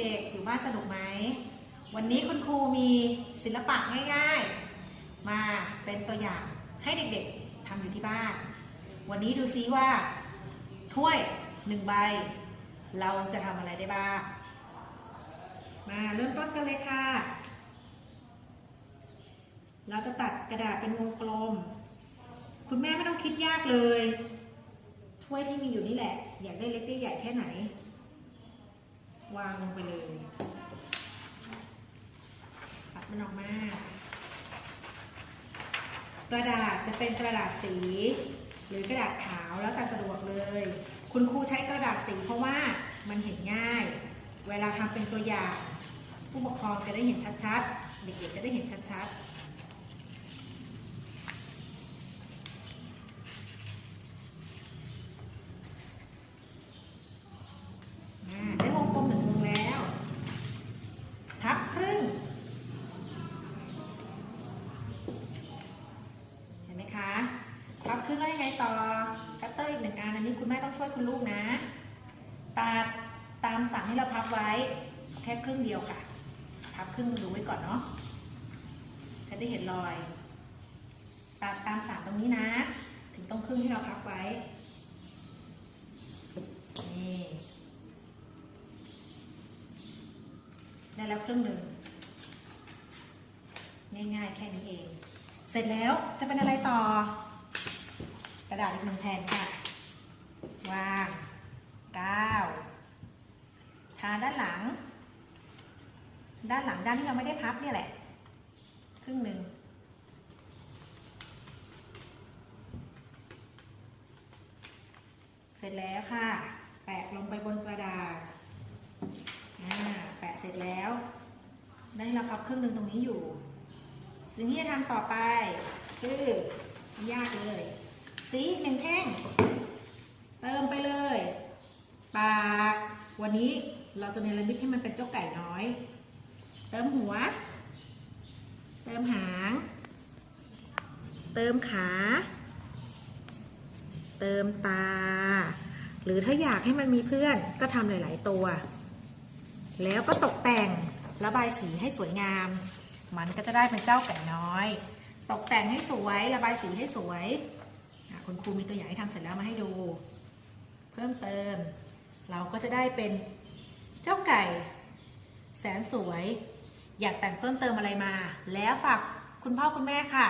เด็กหรือว่าสรุปไหม วันนี้คุณครูมีศิลปะง่ายๆ มาเป็นตัวอย่างให้เด็กๆทำอยู่ที่บ้าน วันนี้ดูซิว่า ถ้วยหนึ่งใบ เราจะทำอะไรได้บ้าง มาเริ่มต้นกันเลยค่ะ เราจะตัดกระดาษเป็นวงกลม คุณแม่ไม่ต้องคิดยากเลย ถ้วยที่มีอยู่นี่แหละ อยากได้เล็กได้ใหญ่แค่ไหน วางลงไปเลยปัดมันออกมากระดาษจะเป็นกระดาษสี หรือกระดาษขาวแล้วแต่สะดวกเลย คุณครูใช้กระดาษสีเพราะว่ามันเห็นง่าย เวลาทำเป็นตัวอย่าง ผู้ปกครองจะได้เห็นชัดๆ เด็กๆจะได้เห็นชัดๆ พับครึ่งแล้วยังไงต่อคัตเตอร์อีกหนึ่งอันอันนี้คุณแม่ต้องช่วยคุณลูกนะ ตัดตามสั่งที่เราพับไว้ แค่ครึ่งเดียวค่ะ พับครึ่งดูไว้ก่อนเนาะจะได้เห็นรอย ตัดตามสั่งตรงนี้นะ ถึงตรงครึ่งที่เราพับไว้ นี่ได้แล้วครึ่งหนึ่งง่ายๆ แค่นี้เอง เสร็จแล้วจะเป็นอะไรต่อ กระดาษอีกหนึ่งแผ่นค่ะ วางก้าวทาด้านหลัง ด้านหลังด้านที่เราไม่ได้พับเนี่ยแหละ ครึ่งหนึ่งเสร็จแล้วค่ะ แปะลงไปบนกระดาษแปะเสร็จแล้วได้เราพับครึ่งหนึ่งตรงนี้อยู่ สิ่งที่จะทำต่อไป คือยากเลย สีหนึ่งแท่ง เติมไปเลย ปาก วันนี้เราจะเนรมิตให้มันเป็นเจ้าไก่น้อย เติมหัว เติมหาง เติมขา เติมตา หรือถ้าอยากให้มันมีเพื่อนก็ทำหลาย ๆ ตัว แล้วก็ตกแต่งระบายสีให้สวยงาม มันก็จะได้เป็นเจ้าไก่น้อย ตกแต่งให้สวย ระบายสีให้สวย คุณครูมีตัวอย่างให้ทำเสร็จแล้วมาให้ดู เพิ่มเติม เราก็จะได้เป็นเจ้าไก่ แสนสวย อยากแต่งเพิ่มเติมอะไรมา แล้วฝากคุณพ่อคุณแม่ค่ะ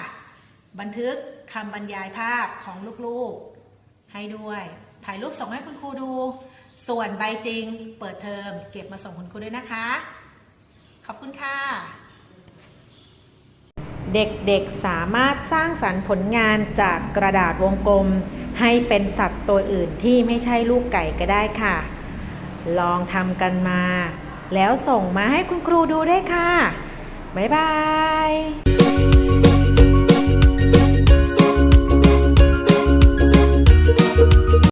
บันทึกคำบรรยายภาพของลูกๆ ให้ด้วย ถ่ายรูปส่งให้คุณครูดู ส่วนใบจริง เปิดเทอมเก็บมาส่งคุณครูด้วยนะคะ ขอบคุณค่ะ เด็กๆสามารถสร้างสรรค์ผลงานจากกระดาษวงกลม ให้เป็นสัตว์ตัวอื่นที่ไม่ใช่ลูกไก่ก็ได้ค่ะ ลองทำกันมา แล้วส่งมาให้คุณครูดูได้ค่ะ บ๊ายบาย